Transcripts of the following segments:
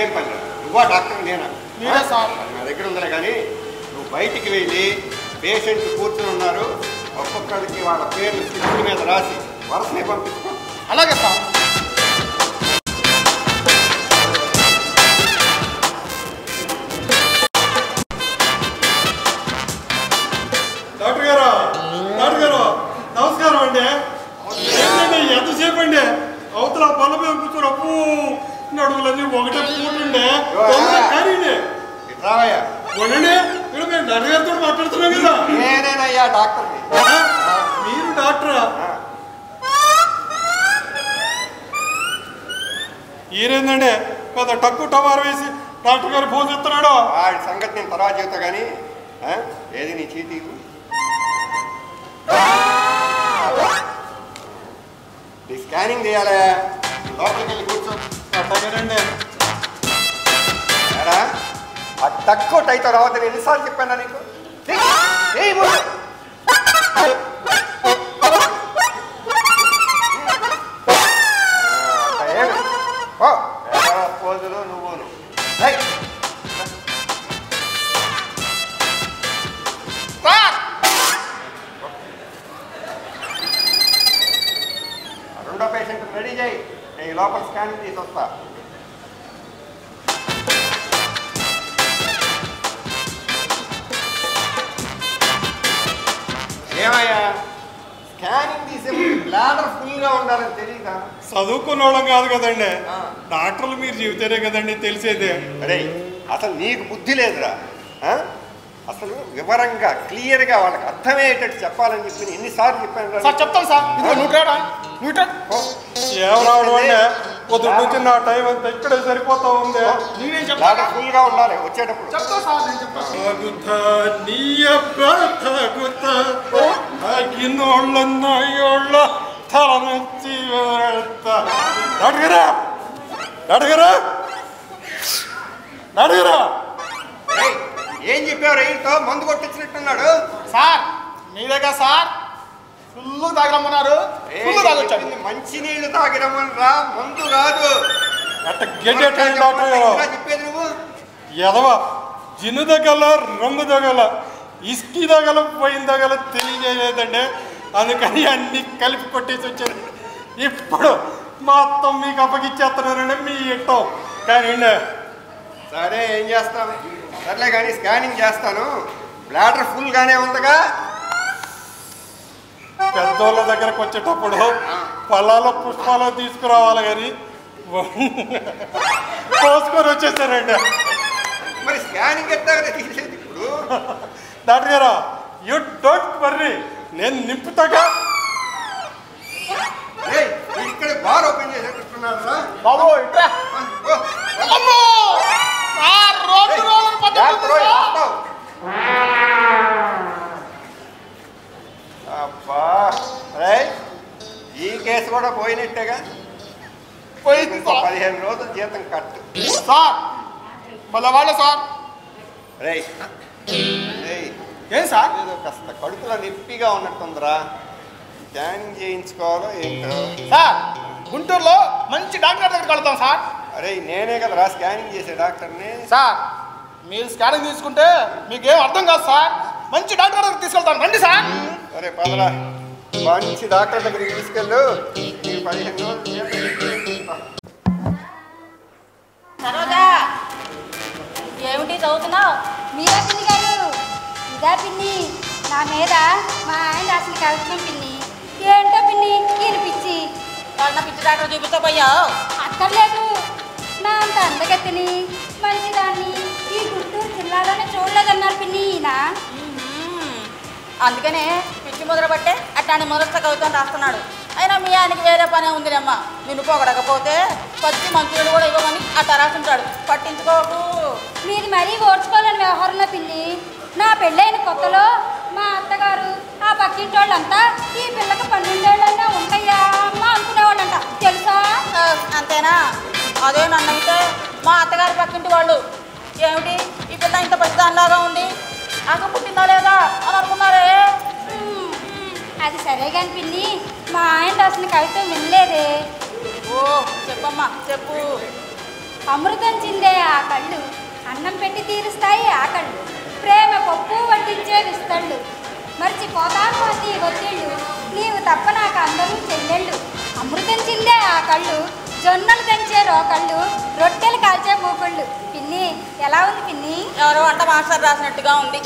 నువ్వా డాక్టర్ నేనా? మీరే సార్. నా దగ్గర ఉందిలే కానీ నువ్వు బయటికి వెళ్ళి పేషెంట్ కూర్చుని ఉన్నారు. ఒక్కొక్కరికి వాళ్ళ పేర్లు స్లిప్ మీద రాసి వరుసనే పంపించుకో అలాగే సార్. నేనేనయ్యా డాక్టర్ని. ఆ, మీరు డాక్టరా? ఈరేందండి పెద్ద టక్కు టమారు వేసి డాక్టర్ గారు ఫోన్ చేస్తున్నాడు. వాడి సంగతి నేను తర్వాత చెబుతా కానీ? ఏది నీ చీటీ? స్కానింగ్ చేయాలా? లోపలికి వెళ్ళి కూర్చో. అట్టగానండి ఆ తక్కువ టైతో రావద్దని ఎన్నిసార్లు చెప్పానా నీకు? పోజులు నువ్వులు ఏయ్, సార్ రెండో పేషెంట్ రెడీ చేయి. నేను లోపల స్కానింగ్ తీసి వస్తా. తీసే బ్లాడర్ ఫుల్గా ఉండాలని తెలియదా చదువుకున్న వాళ్ళం కాదు కదండి. డాక్టర్లు మీరు చెబితేనే కదండి తెలిసేది. అరే అసలు నీకు బుద్ధి లేదురా? అసలు వివరంగా క్లియర్గా వాళ్ళకి అర్థమయ్యేటట్టు చెప్పాలని చెప్పి ఎన్నిసార్లు చెప్పాను సార్ చెప్తాను సార్. ఏం రావడం అంటే పొద్దు నుంచి నా టైం అంతా ఇక్కడే సరిపోతా ఉంది. ఫుల్గా ఉండాలి వచ్చేటప్పుడు. చెప్తా సార్ నేను చెప్తాను తగుతా నీ అబ్బ తగుతా తాగినోళ్ళన్న ఏళ్ళ తలనొచ్చి వెళ్తా అడుగురా అడుగురా అడుగురా ఏయ్, ఏం చెప్పావు రైలుతో? మందు కొట్టించినట్టున్నాడు. సార్ మీరేగా సార్ ఫుల్ తాగరమ్మన్నారు. ఫుల్ తాగొచ్చాను మంచి నీళ్ళు తాగిరమని రా మందు కాదు చెప్పేది నువ్వు. ఎదవ? జిన్ను దగ్గల రొమ్ము దగ్గల ఇస్కీ దగ్గల పోయిన దగ్గల తెలియజేయలేదండి. అందుకని అన్ని కలిపి కొట్టేసి వచ్చారు ఇప్పుడు మొత్తం మీకు అప్పగిచ్చేస్తున్నారండి మీ ఇట్టం కానీ సరే ఏం చేస్తాం? సర్లే కానీ స్కానింగ్ చేస్తాను. బ్లాడర్ ఫుల్ గానే ఉందిగా. పెద్దోళ్ళ దగ్గరకు వచ్చేటప్పుడు పొలాల పుష్పాలు తీసుకురావాలి కానీ పోసుకొని వచ్చేసారండి. మరి స్కానింగ్ ఇప్పుడు? డాక్టర్ గారు యూ డోంట్ వర్రీ నేను నింపుతాగా. ఇక్కడ బార్ ఓపెన్ చేసేటట్టున్నాడు రా బాబు ఇట్రా. అబ్బా. రేయ్, ఈ కేసు కూడా పోయినట్టేగా? పోయింది ఇంకో పదిహేను రోజులు జీతం కట్టు. సార్ మళ్ళా వాళ్ళ సార్. రేయ్. రేయ్. ఏం సార్? ఏదో కాస్త కడుపులో నొప్పిగా ఉన్నట్టుందిరా. స్కానింగ్ చేయించుకోవాలో ఏంటో. సార్ గుంటూరులో మంచి డాక్టర్ దగ్గరికి వెళ్తాం సార్. అరే నేనే కదరా స్కానింగ్ చేసే డాక్టర్ని. సార్ మీరు స్కానింగ్ తీసుకుంటే మీకేం అర్థం కాదు సార్. మంచి డాక్టర్ దగ్గరికి తీసుకెళ్తాను. రండి సార్. సరే పదరా. మంచి డాక్టర్ దగ్గరికి తీసుకెళ్ళు. పదిహేను. సరోజా ఏమిటి చదువుతున్నావు? మీరా పిన్ని గారు? ఇదా పిన్ని? నా మీద మా ఆయన పిన్ని. ఏంటో పిన్ని? వాళ్ళ పిచ్చి. డాక్టర్ చూపించబోయావు అక్కర్లేదు. నా అంత అందగతిని మంచిదాన్ని ఈ గుంటూరు జిల్లాలోనే చూడలేదన్నారు పిన్ని ఈయన. అందుకనే పిచ్చి ముద్ర పట్టే అట్లాంటి మొదట కవిత్వం రాస్తున్నాడు. అయినా మీ ఆయనకి వేరే పనే ఉందిలేమ్మా. నిన్ను పొగడకపోతే పచ్చి మంచులు కూడా ఇవ్వమని అట్లా రాస్తుంటాడు పట్టించుకోకు. మీది మరీ ఓర్చుకోలేని వ్యవహారంలో పిన్ని. నా పెళ్ళైన కొత్తలో మా అత్తగారు ఆ పక్కింటి వాళ్ళంతా ఈ పిల్లకి పన్నెండేళ్ళైనా ఉంటాయా అమ్మ అనుకునేవాళ్ళంట. తెలుసా? అంతేనా? అదే నన్నైతే మా అత్తగారి పక్కింటి వాళ్ళు ఏమిటి? ఈ పిల్ల ఇంత పచ్చిదానిలాగా ఉంది. నాకు అది సరే కానీ పిన్ని మా ఆయన రాసిన కవిత వినలేదే. ఓ చెప్పమ్మా చెప్పు. అమృతం చిందే ఆ కళ్ళు అన్నం పెట్టి తీరుస్తాయి ఆ కళ్ళు. ప్రేమ పప్పు వడ్డించే విస్తళ్ళు మర్చిపోతాను అతి ఒత్తిళ్ళు నీవు తప్ప నాకు అందరూ చెల్లెళ్ళు. అమృతం చిందే ఆ కళ్ళు జొన్నలు దంచే రోకళ్ళు రొట్టెలు కాల్చే మూకళ్ళు పిన్ని ఎలా ఉంది పిన్ని? ఎవరో వంట మాస్టర్ రాసినట్టుగా ఉంది.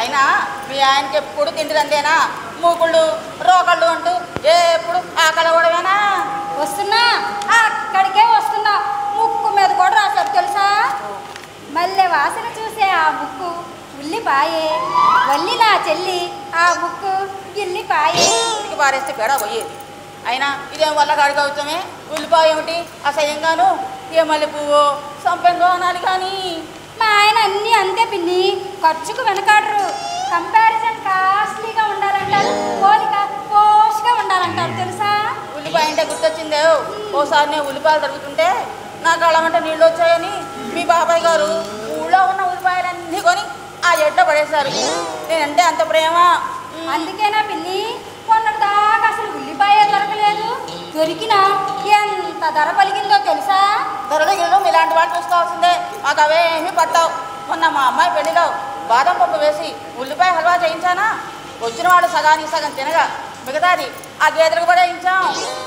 అయినా మీ ఆయనకి ఎప్పుడు తిండి రందేనా మూకుళ్ళు రోకళ్ళు అంటూ ఎప్పుడు ఆకలి కూడావేనా? వస్తున్నా. అక్కడికే వస్తున్నా. ముక్కు మీద కూడా రాశారు తెలుసా? మల్లె వాసన చూసే ఆ ముక్కు ఉల్లిపాయే. వల్లి నా చెల్లి ఆ ముక్కు గిల్లిపాయే ఇంటికి పారేస్తే పేడ పోయేది అయినా ఇదేం వల్ల కాడి కవుతామే ఉల్లిపాయ ఏమిటి? అసహ్యంగాను? ఏ మల్లె పువ్వు సంపెంగో అనాలి కానీ. మా ఆయన అన్నీ అంతే పిన్ని. ఖర్చుకు వెనకాడరు. కంపారిజన్ కాస్ట్లీగా ఉండాలంటారు పోలిక పోష్గా ఉండాలంటారు తెలుసా? ఉల్లిపాయ అంటే గుర్తొచ్చిందే. ఓసారి నేను ఉల్లిపాయలు తరుగుతుంటే నాకు అళ్ళమంటే నీళ్ళు వచ్చాయని మీ బాబాయ్ గారు ఊళ్ళో ఉన్న ఉల్లిపాయలన్నీ కొని ఆ ఎడ్డ పడేశారు. నేనంటే అంత ప్రేమ. అందుకేనా పిన్ని? మొన్నటిదాకా అసలు ఉల్లిపాయ దొరకలేదు. దొరికినా ఎంత ధర పలిగిందో తెలుసా? దొరదగిరిలో ఇలాంటి వాళ్ళు చూసుకోవాల్సిందే. మాకు అవేమీ పట్టావు. మొన్న మా అమ్మాయి పెళ్ళిలో బాదం పప్పు వేసి ఉల్లిపాయ హల్వా చేయించానా? వచ్చిన వాడు సగానికి సగం తినగా మిగతాది ఆ గేదెలకు కూడా ఇచ్చాం.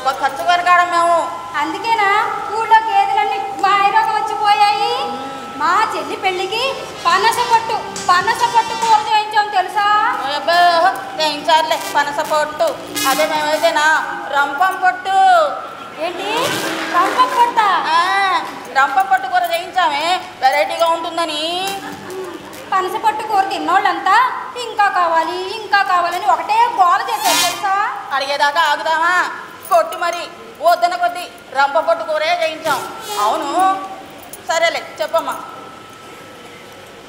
ఒక ఖర్చు వెనకాడం మేము. అందుకేనా? ఊళ్ళో గేదెలన్నీ మాయలోకి వచ్చిపోయాయి. మా చెల్లి పెళ్ళికి పనస పట్టు పనస పట్టు కూర చేయించాం తెలుసా? అబ్బో, చేయించారులే పనస పొట్టు. అదే మేమైతేనా రంపం పొట్టు. ఏంటి? రంపం పట్ట? రంపం పొట్టు కూర చేయించామే. వెరైటీగా ఉంటుందని. పనస పట్టు కూర తిన్నోళ్ళంతా ఇంకా కావాలి ఇంకా కావాలని ఒకటే గోల చేశారు తెలుసా? అడిగేదాకా ఆగుదామా? కొట్టి మరి. వద్దన కొద్ది రంప పొట్టు కూరే చేయించాం. అవును. సరేలే చెప్పమ్మా.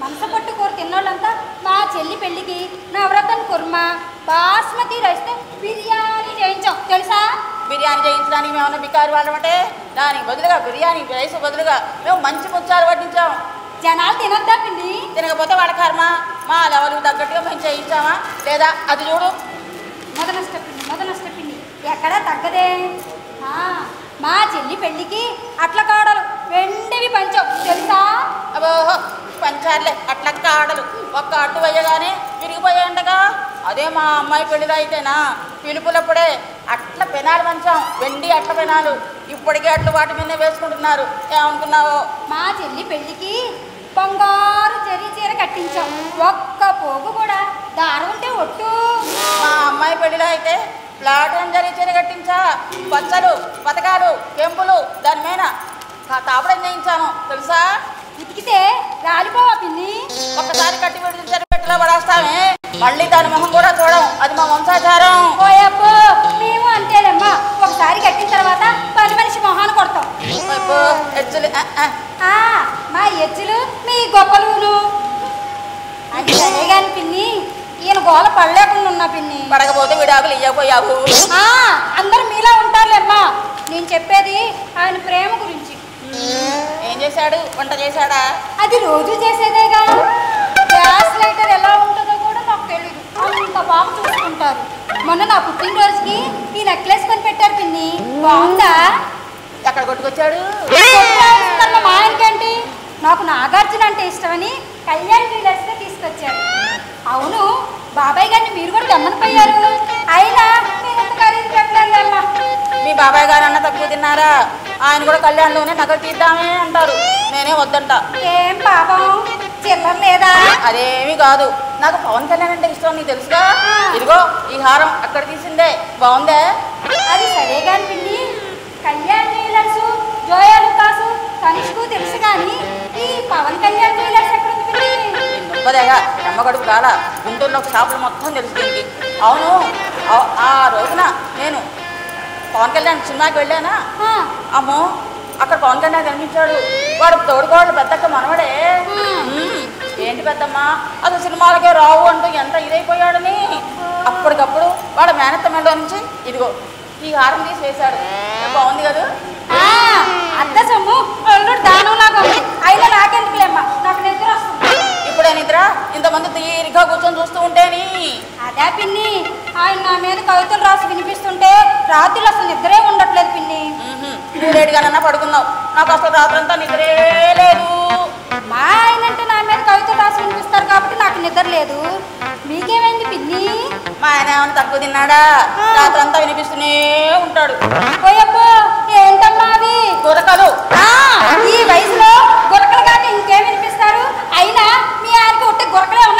మనస పట్టు కూర తిన్నోళ్ళంతా మా చెల్లి పెళ్ళికి నవరత్న కుర్మా బాస్మతి రైస్తో బిర్యానీ చేయించాం తెలుసా? బిర్యానీ చేయించడానికి మేమన్నా బికారు వాళ్ళమంటే దానికి బదులుగా బిర్యానీ రైస్ బదులుగా మేము మంచి ముచ్చాలు పట్టించాం జనాలు తినొద్దా పిన్ని తినకపోతే వాళ్ళ కర్మ. మా లెవెల్కి తగ్గట్టుగా మేము చేయించామా? లేదా అది చూడు. మొదల స్టెప్పింది మొదల స్టెప్పింది ఎక్కడా తగ్గదే. మా చెల్లి పెళ్ళికి అట్ల కాడలు. వెండివి పంచాం. తెలుసా? అబ్బో పంచారులే. అట్లా కాడలు. ఒక్క అట్టు వేయగానే విరిగిపోయాయంటగా. అదే మా అమ్మాయి పెళ్ళిలో అయితేనా? పిలుపులప్పుడే అట్ల పెనాలు పంచాం వెండి అట్ల పెనాలు. ఇప్పటికే అట్లు వాటి మీద వేసుకుంటున్నారు. ఏమనుకున్నావో? మా చెల్లి పెళ్ళికి బంగారు జరీ చీర కట్టించాం. ఒక్క పోగు కూడా దారం ఉంటే ఒట్టు. మా అమ్మాయి పెళ్ళిలో అయితే ప్లాటినం జరి చీర కట్టించా. పచ్చలు పథకాలు పెంపులు దాని మీద తాపడం చేయించాను. తెలుసా? ఉతికితే రాలిపోవా పిన్ని? ఒక్కసారి కట్టి చీర పెట్టిలో పడేస్తామే. మళ్ళీ దాని మొహం కూడా చూడం అది మా వంశాచారం. ఓయబ్బో మేము అంతేలేమ్మా. ఒకసారి కట్టిన తర్వాత పని మనిషి మొహాన కొడతాం. ఎచ్చులు, మా ఎచ్చులు మీ గొప్పలును అది సరే కాని పిన్ని ఈయన గోల పడలేకుండా ఉన్నా పిన్ని. పడకపోతే విడాకులు ఆ, అందరూ మీలా ఉంటారులేమ్మా. నేను చెప్పేది ఆయన ప్రేమ గురించి. ఏం చేశాడు? వంట చేశాడా? అది రోజు చేసేదేగా. గ్యాస్ లైటర్ ఎలా మీ బాబాయ్ గారు అన్న తక్కువ తిన్నారా? ఆయన కూడా కళ్యాణ్లోనే నగలు తీద్దామే అంటారు. నేనే వద్దంట. ఏం పాపం? చిల్లర లేదా? అదేమీ కాదు. నాకు పవన్ కళ్యాణ్ అంటే ఇష్టం నీకు తెలుసుగా? ఇదిగో ఈ హారం అక్కడ తీసిందే. బాగుందే? అది సరే కాని కళ్యాణ్ జ్యువెలర్స్ జోయా లుకాసు కనిష్కు తెలుసు కానీ ఈ పవన్ కళ్యాణ్ జ్యువెలర్స్ ఎక్కడ గొప్పదేగా నమ్మగడుపు కాల గుంటూరులో షాపులు మొత్తం తెలుసు అవును ఆ రోజున నేను పవన్ కళ్యాణ్ సినిమాకి వెళ్ళానా? అమ్మో అక్కడ పవన్ కళ్యాణ్ కనిపించాడు. వాడు తోడుకోవాలి పెద్దక్క మనవడే. ఏంటి పెద్దమ్మ అసలు సినిమాలకే రావు అంటూ ఎంత ఇదైపోయాడని? అప్పటికప్పుడు వాడు మేనత్త మెడలో నుంచి ఇదిగో ఈ హారం తీసి వేశాడు బాగుంది కదా? అత్త సొమ్ము దానంలాగా ఉంది. అయినా నాకెందుకులేమ్మా? నాకు నిద్ర వస్తుంది. ఇప్పుడే నిద్ర? ఇంతమంది తీరిగ్గా కూర్చొని చూస్తూ ఉంటేని అదే పిన్ని ఆయన నా మీద కవితలు రాసి వినిపిస్తుంటే రాత్రులు అసలు నిద్రే ఉండట్లేదు పిన్ని. లేటుగానన్నా పడుకున్నావు. నాకు అసలు రాత్రంతా నిద్రే లేదు. మా ఆయన అంటే నా మీద కవితలు రాసి వినిపిస్తారు కాబట్టి నాకు నిద్ర లేదు. మీకేమైంది పిన్ని? మా ఆయన ఏమైనా తక్కువ తిన్నాడా? రాత్రంతా వినిపిస్తూనే ఉంటాడు. ఓయబ్బో ఏంటమ్మా అవి ఆ, ఈ వయసులో corpo,